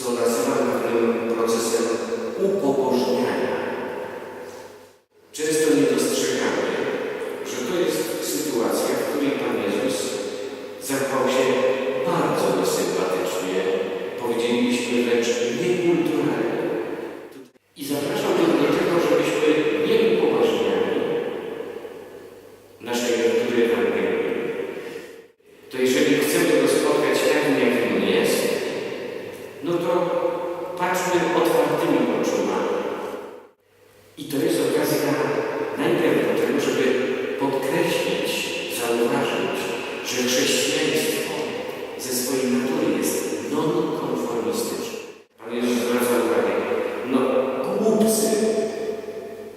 цього національного процесу упродовж otwartymi oczyma. I to jest okazja najpierw do tego, żeby podkreślić, zauważyć, że chrześcijaństwo ze swojej natury jest nonkonformistyczne. Pan Jezus zwraca uwagę, no głupcy,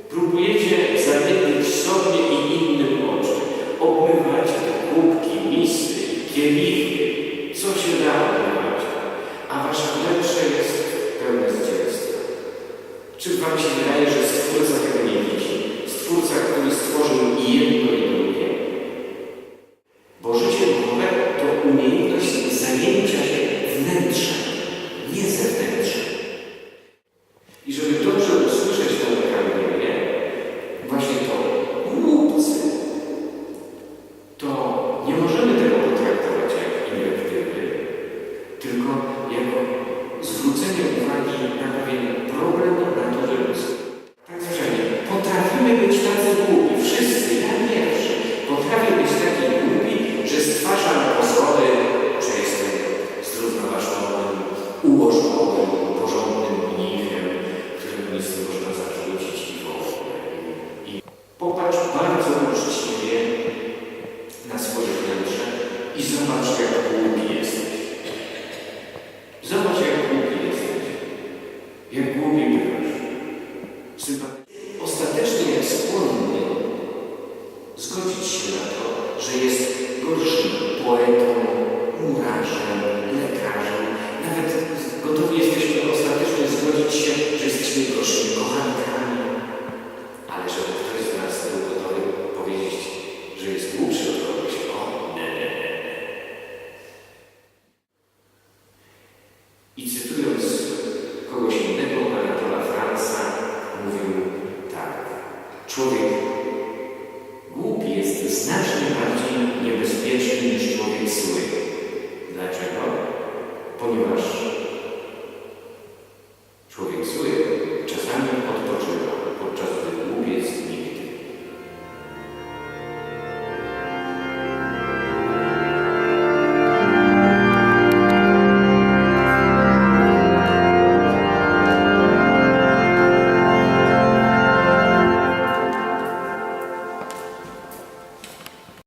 próbujecie zawiedlić sobie i innym oczy. Obmywacie te kubki, misy, kielichy, co się da obmywać, a wasze wnętrze jest. Czy wam się wydaje, że Stwórca tego nie widzi? Stwórca, który stworzył i jedno i drugie? Bo życie duchowe to umiejętność zajęcia się wnętrzem, nie zewnętrzem. I żeby dobrze usłyszeć tę Ewangelię, właśnie to głupcy, to nie możemy tego potraktować jak inwektywy, tylko jako zwrócenie uwagi na pewien problem natury ludzkiej. Tak zwyczajnie, potrafimy być tacy głupi, wszyscy, ja pierwszy, potrafię być taki głupi, że stwarzam pozory, że jestem zrównoważonym, ułożonym, porządnym mnichem, któremu nic nie można zarzucić i w. I popatrz bardzo uczciwie na swoje wnętrze i zobacz, jak głupi jesteś. Zobacz, jak głupi jesteś. Jak głupi bywasz. Sympatycznie. Ostatecznie jest skłonny zgodzić się na to, że jest gorszym poetą, murarzem, lekarzem. Nawet gotowi jesteśmy ostatecznie zgodzić się, że jesteśmy gorszymi kochankami. Ale żeby ktoś z nas był gotowy powiedzieć, że jest głupszy od kogoś, o nie, nie. I cytując kogoś innego, Anatola Franza, mówił tak. Człowiek Miłosz.